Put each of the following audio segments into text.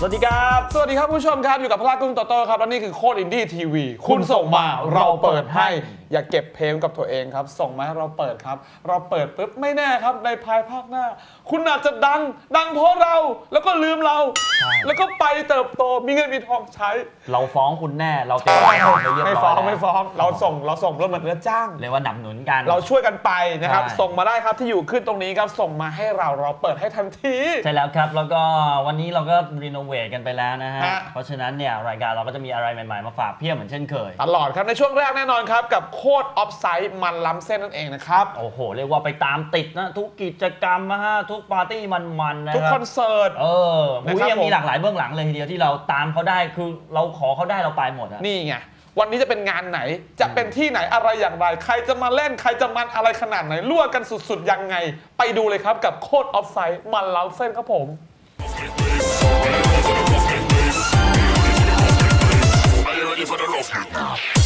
สวัสดีครับ สวัสดีครับผู้ชมครับ อยู่กับพลากุ้งโตโต้ครับ และนี่คือโคดอินดี้ทีวี คุณส่งมาเราเปิดให้ อย่าเก็บเพลงกับตัวเองครับ ส่งมาให้เราเปิดครับ เราเปิดปุ๊บไม่แน่ครับ ในภายภาคหน้า คุณอาจจะดัง ดังเพราะเราแล้วก็ลืมเรา แล้วก็ไปเติบโตมีเงินมีทองใช้ เราฟ้องคุณแน่ เราเตรียมการไปเรียบร้อยไม่ฟ้องแล้วไม่ฟ้อง เราส่งเราส่งเราเหมือนเนื้อจ้าง เรียกว่าหนับหนุนกัน เราช่วยกันไปนะครับ ใช่ ส่งมาได้ครับที่อยู่ขึ้นตรงนี้ครับส่งมาให้เราเราเปิดให้ทันที ใช่แล้วครับ แล้วก็วันนี้เราก็รีโนเวทกันไปแล้วนะฮะ ฮะ เพราะฉะนั้นเนี่ยรายการเราก็จะมีอะไรใหม่ๆมาฝากเพียบเหมือนเช่นเคย ตลอดครับในช่วงแรกแน่นอนครับ กับโคดออฟไซด์มันล้ำเส้นนั่นเองนะครับ โอ้โห เรียกว่าไปตามติดนะ ทุกกิจกรรมนะฮะทุกปาร์ตี้มันๆนะทุกครัคอนเสิร์ต เออนะมุ้ครับยยังมีผม หลากหลายเบื้องหลังเลยทีเดียวที่เราตามเขาได้คือเราขอเขาได้เราไปหมดอะ นี่ไง วันนี้จะเป็นงานไหนจะเป็นที่ไหนอะไรอย่างไร ใครจะมาเล่นใครจะมันอะไรขนาดไหนรั่วกันสุดๆยังไง ไปดูเลยครับกับโคดออฟไซด์มันล้ำเส้นครับผม Are you ready for the rough?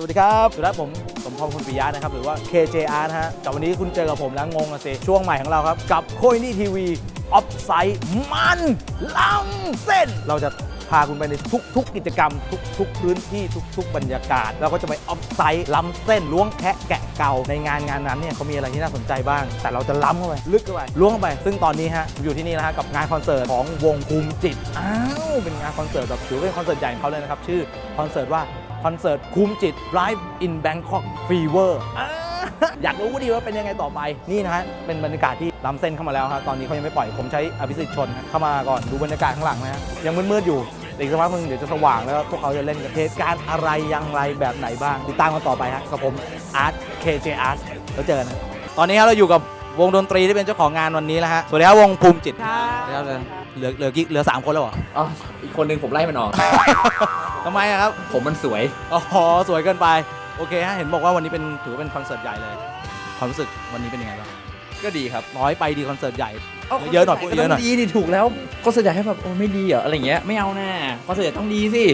สวัสดีครับสวัสดีครับผมสมพรพลปิยะนะครับ หรือว่า KJR นะฮะกับวันนี้คุณเจอกับผมแล้วงงอะสิช่วงใหม่ของเราครับ กับโคยนี่ทีวีออฟไซด์มันล้ำเส้น เราจะพาคุณไปในทุก ๆ กิจกรรม ทุก ๆ พื้นที่ทุก ๆ บรรยากาศ เราก็จะไปออฟไซด์ล้ำเส้นล้วงแคะแกะเก่าในงานงานนั้นเนี่ยเขามีอะไรที่น่าสนใจบ้าง แต่เราจะล้ำเข้าไปลึกเข้าไปล้วงเข้าไป ซึ่งตอนนี้ฮะอยู่ที่นี่นะฮะกับงานคอนเสิร์ตของวงภูมิจิตอ้าวเป็นงานคอนเสิร์ตแบบถือว่าเป็นคอนเสิร์ตใหญ่ของเขาเลยนะครับชื่อคอนเสิร์ตว่า คอนเสิร์ตภูมิจิต Live in Bangkok Fever อ่าอยากรู้ดีว่าเป็นยังไงต่อไป นี่นะฮะ เป็นบรรยากาศที่ล้ำเส้นเข้ามาแล้วครับตอนนี้เขายังไม่ปล่อย ผมใช้อภิสิทธิ์ชนฮะเข้ามาก่อนดูบรรยากาศข้างหลังนะฮะ ยังมืดๆอยู่อีกสักพักหนึงเดี๋ยวจะสว่างแล้วพวกเขาจะเล่นกันเหตุการณ์อะไรอยังไรแบบไหนบ้าง ติดตามกันต่อไปฮะกับผมอาร์ต KJ Art แล้วเจอกันนะตอนนี้ครับเราอยู่กับวงดนตรีที่เป็นเจ้าของงานวันนี้แล้วฮะ สวัสดีครับวงภูมิจิตครับเหลือเหลือกี่เหลือสามคนแล้วเหรอ อ๋อ อีกคนหนึ่งผมไล่มันออก ทำไมอะครับ ผมมันสวย อ๋อ สวยเกินไป โอเคฮะ เห็นบอกว่าวันนี้เป็นถือว่าเป็นคอนเสิร์ตใหญ่เลย ความรู้สึกวันนี้เป็นยังไงบ้างก็ดีครับ น้อยไปดีคอนเสิร์ตใหญ่ เยอะหน่อยพูดเยอะหน่อย ดีนี่ถูกแล้วก็ส่วนใหญ่ให้แบบโอ้ไม่ดีเหรออะไรอย่างเงี้ย ไม่เอาแน่คอนเสิร์ตต้องดีสิ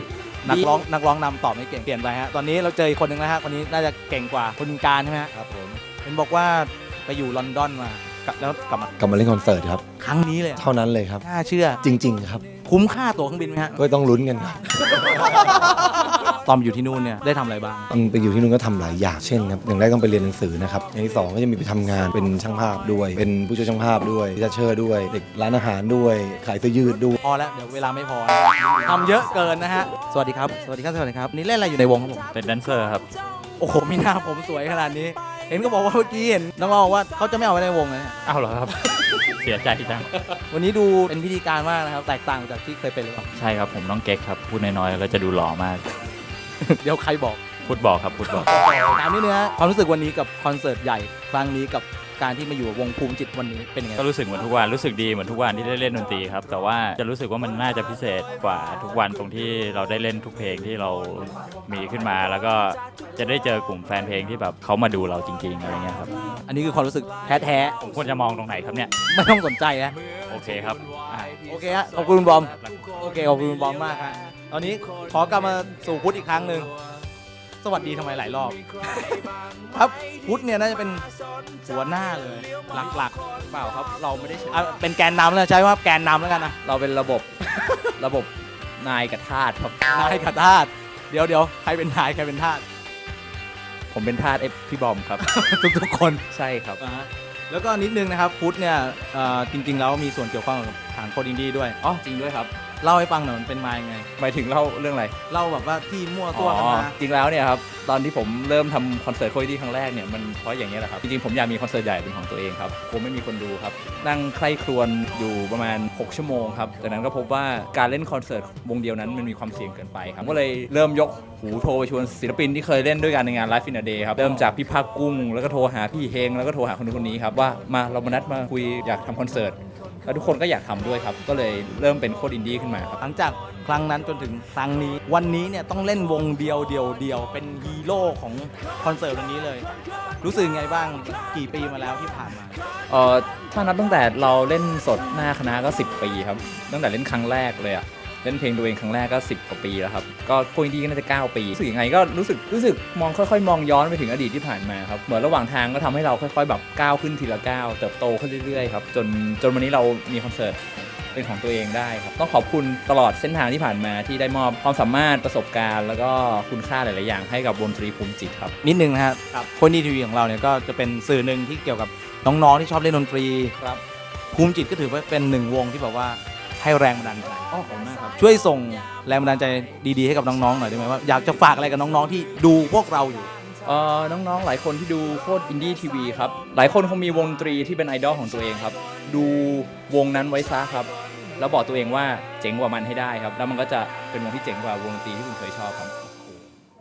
นักดีร้องนักร้องนำตอบไม่เก่ง เปลี่ยนไปฮะ ตอนนี้เราเจออีกคนหนึ่งแล้วฮะ คนนี้น่าจะเก่งกว่าคุณการใช่ไหมฮะครับผม เห็นบอกว่าไปอยู่ลอนดอนมากลับแล้วกลับมากลับมาเล่นคอนเสิร์ตครับ ครั้งนี้เลยอะเท่านั้นเลยครับ น่าเชื่อ จริง ๆ ครับ คุ้มค่าตั๋วเครื่องบินไหมฮะ ก็ต้องลุ้นกันครับ ตอนอยู่ที่นู่นเนี่ยได้ทำอะไรบ้างตอนไปอยู่ที่นู่นก็ทำหลายอย่างเช่นครับอย่างแรกต้องไปเรียนหนังสือนะครับอย่างที่สองก็จะมีไปทำงานเป็นช่างภาพด้วย เป็นผู้ช่วยช่างภาพด้วยดิเชอร์ด้วย เด็กร้านอาหารด้วยขายเสื้อยืดด้วยพอแล้วเดี๋ยวเวลาไม่พอนะทำเยอะเกินนะฮะ สวัสดีครับ สวัสดีครับ สวัสดีครับ นี่เล่นอะไรอยู่ในวงครับผม เป็นแดนเซอร์ครับ โอ้โหมีหน้าผมสวยขนาดนี้ เห็นก็บอกว่าเมื่อกี้เห็นน้องๆบอกว่าเขาจะไม่เอาไว้ในวงเลยเนี่ย อ้าวเหรอครับ เสียใจจัง วันนี้ดูเป็นพิธีการมากนะครับ แตกต่างจากที่เคยเป็นหรือเปล่าใช่ครับผมน้องเก๊กครับ พูดน้อยๆแล้วจะดูหล่อมาก เดี๋ยวใครบอกพูดบอกครับพูดบอกตามนี้เนื้อความรู้สึกวันนี้กับคอนเสิร์ตใหญ่ครั้งนี้กับ การที่มาอยู่วงภูมิจิตวันนี้เป็นยังไงก็รู้สึกเหมือนทุกวันรู้สึกดีเหมือนทุกวันที่ได้เล่นดนตรีครับ แต่ว่าจะรู้สึกว่ามันน่าจะพิเศษกว่าทุกวันตรงที่เราได้เล่นทุกเพลงที่เรามีขึ้นมา แล้วก็จะได้เจอกลุ่มแฟนเพลงที่แบบเขามาดูเราจริงๆอะไรเงี้ยครับอันนี้คือความรู้สึกแท้ผมควรจะมองตรงไหนครับเนี่ยๆไม่ต้องสนใจนะโอเคครับอะโอเคฮะขอบคุณคุณบอมโอเคขอบคุณคุณบอมมากฮะตอนนี้ขอกลับมาสู่พุทธอีกครั้งหนึ่ง สวัสดีทำไมหลายรอบครับพุทธเนี่ยน่าจะเป็นหัวหน้าเลยหลักๆเปล่าครับ เราไม่ได้อะเป็นแกนนำแล้วใช้ว่าแกนนำแล้วกันนะเราเป็นระบบ ระบบนายกับทาสครับนายกับทาสเดี๋ยวเดี๋ยวใครเป็นนายใครเป็นทาสผมเป็นทาสเอฟพี่บอมครับ ทุกๆคนใช่ครับ อ่าฮะแล้วก็นิดนึงนะครับพุทธเนี่ยเอ่อจริงๆแล้วมีส่วนเกี่ยวข้องกับฐานโคดอินดี้ด้วย อ๋อจริงด้วยครับ เล่าให้ฟังหน่อยมันเป็นมายังไงหมายถึงเล่าเรื่องอะไรเล่าแบบว่าที่มั่วตัวกันมา จริงแล้วเนี่ยครับตอนที่ผมเริ่มทำคอนเสิร์ตโคยที่ครั้งแรกเนี่ยมันเพราะอย่างนี้ยแหละครับจริงๆผมอยากมีคอนเสิร์ตใหญ่เป็นของตัวเองครับผมไม่มีคนดูครับ นั่งใคร่ครวญอยู่ประมาณ 6 ชั่วโมงครับจากนั้นก็พบว่าการเล่นคอนเสิร์ตวงเดียวนั้นมันมีความเสี่ยงเกินไปครับก็เลยเริ่มยกหูโทรไปชวนศิลปินที่เคยเล่นด้วยกันในงาน Live in a Day ครับเริ่มจากพี่ภาคกุ้งแล้วก็โทรหาพี่เฮงแล้วก็โทรหาคนนู้นคนนี้ครับว่ามาเรามานัดมาคุยอยากทำคอนเสิร์ต แล้วทุกคนก็อยากทำด้วยครับ ก็เลยเริ่มเป็นโคดอินดี้ขึ้นมาครับ หลังจากครั้งนั้นจนถึงครั้งนี้ วันนี้เนี่ยต้องเล่นวงเดียวเดียวเดียวเป็นฮีโร่ของคอนเสิร์ตวันนี้เลย รู้สึกไงบ้างกี่ปีมาแล้วที่ผ่านมาเอ่อถ้านับตั้งแต่เราเล่นสดหน้าคณะก็ 10 ปีครับ ตั้งแต่เล่นครั้งแรกเลยอะ เล่นเพลงตัวเองครั้งแรกก็ 10กว่าปีแล้วครับ ก็โคอินดี้ก็น่าจะ 9 ปีรู้สึกยังไงก็รู้สึกรู้สึกมองค่อยๆ มองย้อนไปถึงอดีตที่ผ่านมาครับ เหมือนระหว่างทางก็ทำให้เราค่อยๆ แบบก้าวขึ้นทีละก้าวเติบโตขึ้นเรื่อยๆครับจนจนวันนี้เรามีคอนเสิร์ตเป็นของตัวเองได้ครับต้องขอบคุณตลอดเส้นทางที่ผ่านมาที่ได้มอบความสามารถประสบการณ์ แล้วก็คุณค่าหลายๆอย่างให้กับวงดนตรีภูมิจิตครับนิดนึงนะฮะโคนนี่ทีวีของเราเนี่ยก็จะเป็นสื่อหนึ่งที่เกี่ยวกับน้องๆที่ชอบเล่นดนตรีครับภูมิจิตก็ถือว่าเป็นหนึ่งวงที่แบบว่า ให้แรงบันดาลใจอ๋อขอบคุณมากครับ ช่วยส่งแรงบันดาลใจดีๆให้กับน้องๆหน่อยได้ไหมว่าอยากจะฝากอะไรกับน้องๆที่ดูพวกเราอยู่ เอ่อน้องๆ หลายคนที่ดูโคตรอินดี้ทีวีครับ หลายคนคงมีวงดนตรีที่เป็นไอดอลของตัวเองครับ ดูวงนั้นไว้ซะครับ แล้วบอกตัวเองว่าเจ๋งกว่ามันให้ได้ครับ แล้วมันก็จะเป็นวงที่เจ๋งกว่าวงดนตรีที่คุณเคยชอบครับ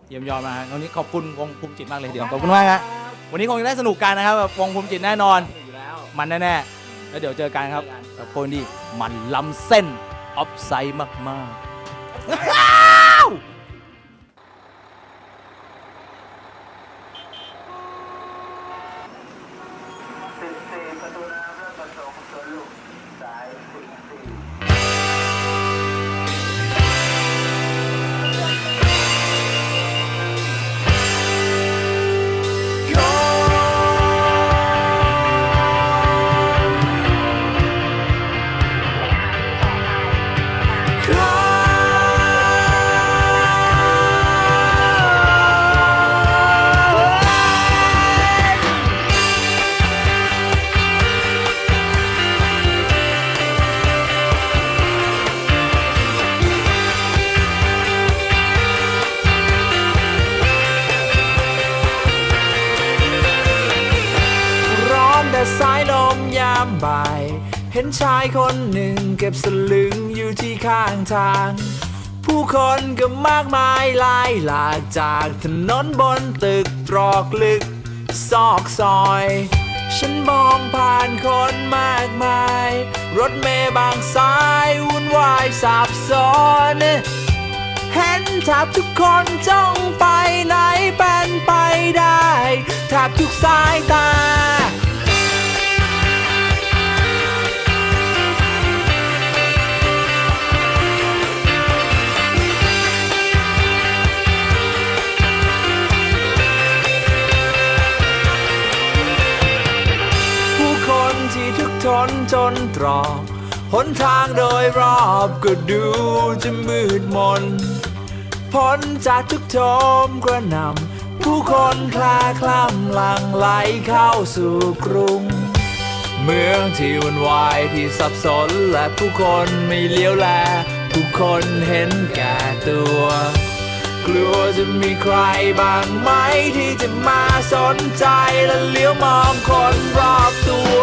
เยี่ยมยอดมากฮะวันนี้ขอบคุณวงภูมิจิตมากเลยทีเดียวขอบคุณมากฮะวันนี้คงจะได้สนุกกันนะครับแบบวงภูมิจิตแน่นอน มันแน่ๆ แล้วเดี๋ยวเจอกันครับกับคนที่มันล้ำเส้นออฟไซด์มากๆ เห็นชายคนหนึ่งเก็บสลึงอยู่ที่ข้างทาง ผู้คนก็มากมายหลายหลากจากถนนบนตึกตรอกลึก ซอกซอย ฉันมองผ่านคนมากมาย รถเมย์บางสายวุ่นวายสับสนเห็นแทบทุกคนจ้องไปไหนเป็นไปได้แทบทุกสายตา ตรอกหนทางโดยรอบก็ดูจะมืดมน พ้นจากทุกโทมกระนำผู้คนคลาคล่ำหลังไหลเข้าสู่กรุง เมืองที่วุ่นวายที่สับสนและผู้คนไม่เลี้ยวแลผู้คนเห็นแก่ตัว กลัวจะมีใครบางไหมที่จะมาสนใจและเลี้ยวมองคนรอบตัว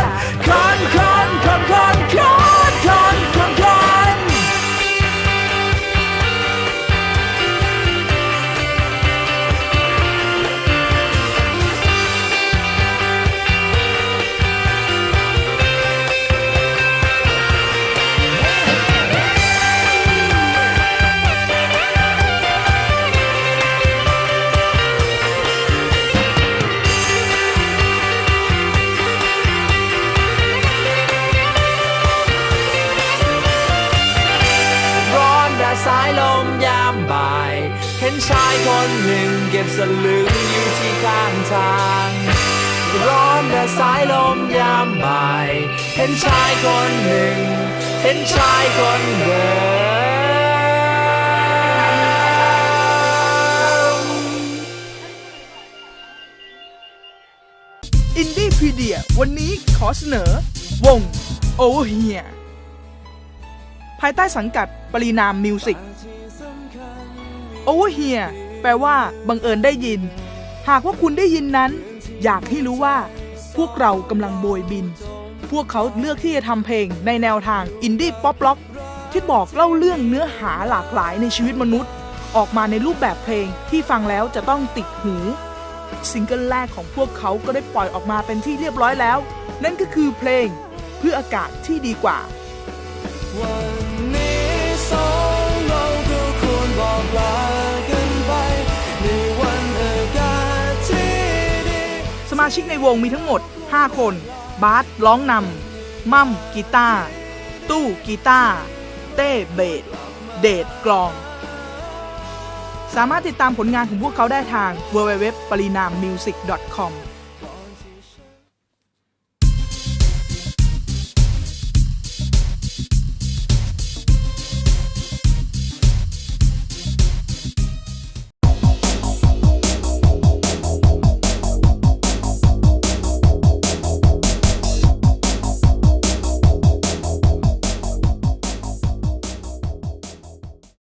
็นชายคนหนึ่งเก็บสลึงอยู่ที่ข้างทางร้อนแต่สายลมยามบ่าย เห็นชายคนหนึ่ง เห็นชายคนเดิมอินดี้พีเดียวันนี้ขอเสนอ วงโอเฮียภายใต้สังกัดปรีนามมิวสิก Over Here แปลว่า บังเอิญได้ยิน หากว่าคุณได้ยินนั้น อยากให้รู้ว่า พวกเรากำลังโบยบิน พวกเขาเลือกที่จะทำเพลงในแนวทางอินดี้ป๊อปล็อกที่บอกเล่าเรื่องเนื้อหาหลากหลายในชีวิตมนุษย์ ออกมาในรูปแบบเพลงที่ฟังแล้วจะต้องติดหูซิงเกิลแรกของพวกเขาก็ได้ปล่อยออกมาเป็นที่เรียบร้อยแล้ว นั่นก็คือเพลงเพื่ออากาศที่ดีกว่าวันนี้สองเราก็ควรบอกลา ชิกในวงมีทั้งหมด 5 คน บาสร้องนำมั่มกีตาร์ตู้กีตาร์เต้เบสเดดกลอง สามารถติดตามผลงานของพวกเขาได้ทาง www.parinammusic.com